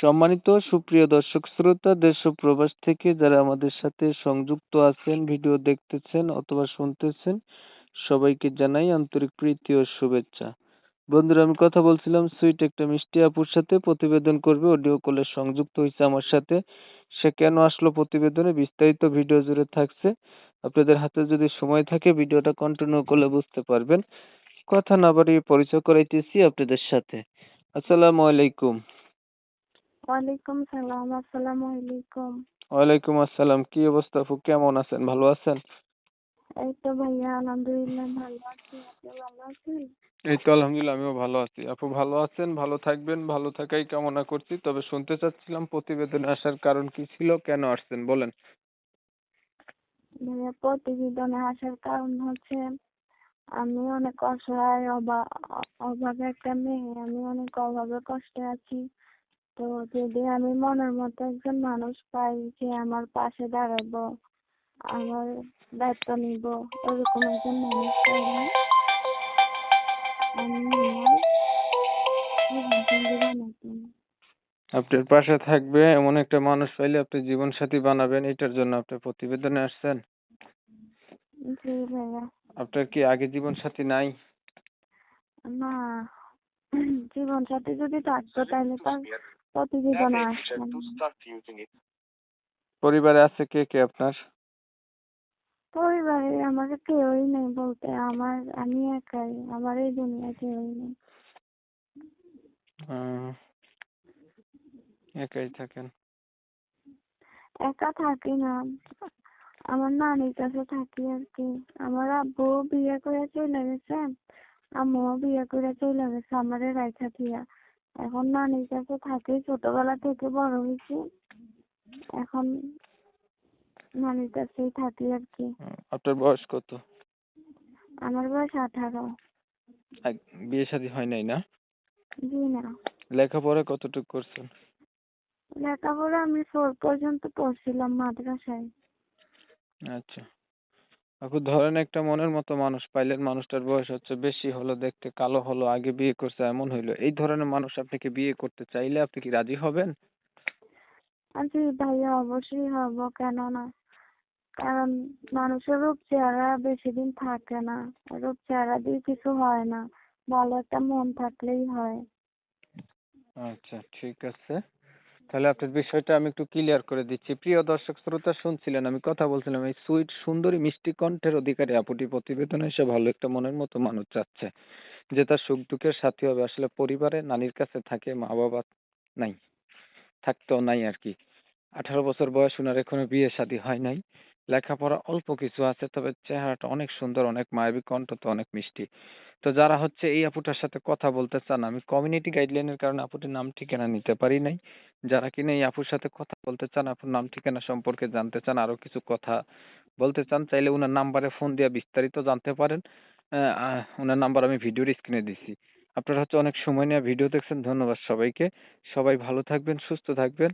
সম্মানিত সুপ্রিয় দর্শক শ্রোতা, দেশ ও প্রবাস থেকে যারা আমাদের সাথে সংযুক্ত আছেন, ভিডিও দেখতেছেন অথবা শুনতেছেন, সবাইকে জানাই আন্তরিক প্রীতি ও শুভেচ্ছা। বন্ধুরা, আমি কথা বলছিলাম সুইট একটা মিষ্টি আপুর সাথে, প্রতিবেদন করবে, অডিও কলে সংযুক্ত হয়েছে আমার সাথে। সে কেন আসলো প্রতিবেদনে বিস্তারিত ভিডিও জুড়ে থাকছে। আপনাদের হাতে যদি সময় থাকে, ভিডিওটা কন্টিনিউ করলে বুঝতে পারবেন। কথা না বাড়িয়ে পরিচয় করাইতেছি আপনাদের সাথে। আসসালামু আলাইকুম। ওয়ালাইকুম সালাম আসসালামু আলাইকুম। ওয়ালাইকুম আসসালাম কি অবস্থা আপু? কেমন আছেন? ভালো আছেন? এই তো ভাইয়া আলহামদুলিল্লাহ ভালো আছি। আপনি ভালো আছেন? এই তো আলহামদুলিল্লাহ আমিও ভালো আছি। আপু ভালো আছেন? ভালো থাকবেন? ভালো থাকাই কামনা করছি। তবে শুনতে চাচ্ছিলাম প্রতিবেদনে আসার কারণ কি ছিল? কেন আসছেন? বলেন। ভাইয়া প্রতিবেদনে আসার কারণ হচ্ছে আমি অনেক অসহায় অবা অভাবে একটা মেয়ে। আমি অনেক অভাবে কষ্টে আছি। তো যদি আমি মনের মতো একজন মানুষ পাই যে আমার পাশে দাঁড়াবো আমার দায়িত্ব নিব এরকম একজন মানুষ আপনার পাশে থাকবে এমন একটা মানুষ পাইলে আপনি জীবন সাথী বানাবেন এটার জন্য আপনি প্রতিবেদনে আসছেন। জি ভাইয়া। আপনার কি আগে জীবন সাথী নাই? না জীবন সাথী যদি থাকতো তাহলে তার। পরিবারে আছে কে কে আপনার? পরিবারে আমাকে কেউই নেই বলতে। আমার আমি একাই। আমার এই দুনিয়ায় কেউই নেই। একাই থাকেন। একা থাকি না। আমার নানির কাছে থাকি আর কি। আমার আব্বু বিয়ে করে চলে গেছে। আম্মুও বিয়ে করে চলে গেছে। আমারে রাইখা দিয়া এখন নানির কাছে থাকি ছোটবেলা থেকে বড় হয়েছি। এখন নানির কাছেই থাকি আর কি। আপনার বয়স কত? আমার বয়স আঠারো। বিয়ে শাদী হয় নাই না? জি না। লেখাপড়া কতটুকু করছেন? লেখাপড়া আমি ফোর পর্যন্ত পড়ছিলাম মাদ্রাসায়। আচ্ছা। আপু ধরেন একটা মনের মতো মানুষ পাইলেন মানুষটার বয়স হচ্ছে বেশি হলো দেখতে কালো হলো আগে বিয়ে করছে এমন হইল। এই ধরনের মানুষ আপনাকে বিয়ে করতে চাইলে আপনি কি রাজি হবেন? জি ভাইয়া অবশ্যই হব কেন না কারণ মানুষের রূপ চেহারা বেশি দিন থাকে না রূপ চেহারা দিয়ে কিছু হয় না ভালো একটা মন থাকলেই হয়। আচ্ছা ঠিক আছে। তাহলে আপনার বিষয়টা আমি একটু ক্লিয়ার করে দিচ্ছি। প্রিয় দর্শক, শ্রোতা শুনছিলেন, আমি কথা বলছিলাম, এই সুইট, সুন্দরী, মিষ্টি কণ্ঠের অধিকারী আপুটি প্রতিবেদনে এসে ভালো একটা মনের মতো মানুষ চাচ্ছে, যে তার সুখ দুঃখের সাথী হবে। আসলে পরিবারে নানির কাছে থাকে মা বাবা নাই, থাকতেও নাই আর কি। আঠারো বছর বয়স ওনার এখনও বিয়ে শাদী হয় নাই। লেখাপড়া অল্প কিছু আছে, তবে চেহারাটা অনেক সুন্দর, অনেক মায়াবী, কণ্ঠ তো অনেক মিষ্টি। তো যারা হচ্ছে এই আপুটার সাথে কথা বলতে চান, আমি কমিউনিটি গাইডলাইনের কারণে আপুটির নাম ঠিকানা নিতে পারি নাই। যারা কিনা এই আপুর সাথে কথা বলতে চান, আপুর নাম, ঠিকানা সম্পর্কে জানতে চান, আরও কিছু কথা বলতে চান, চাইলে ওনার নাম্বারে ফোন দিয়ে বিস্তারিত জানতে পারেন। ওনার নাম্বার আমি ভিডিওর স্ক্রিনে দিছি। আপনারা হচ্ছে অনেক সময় নিয়ে ভিডিও দেখছেন। ধন্যবাদ সবাইকে। সবাই ভালো থাকবেন, সুস্থ থাকবেন।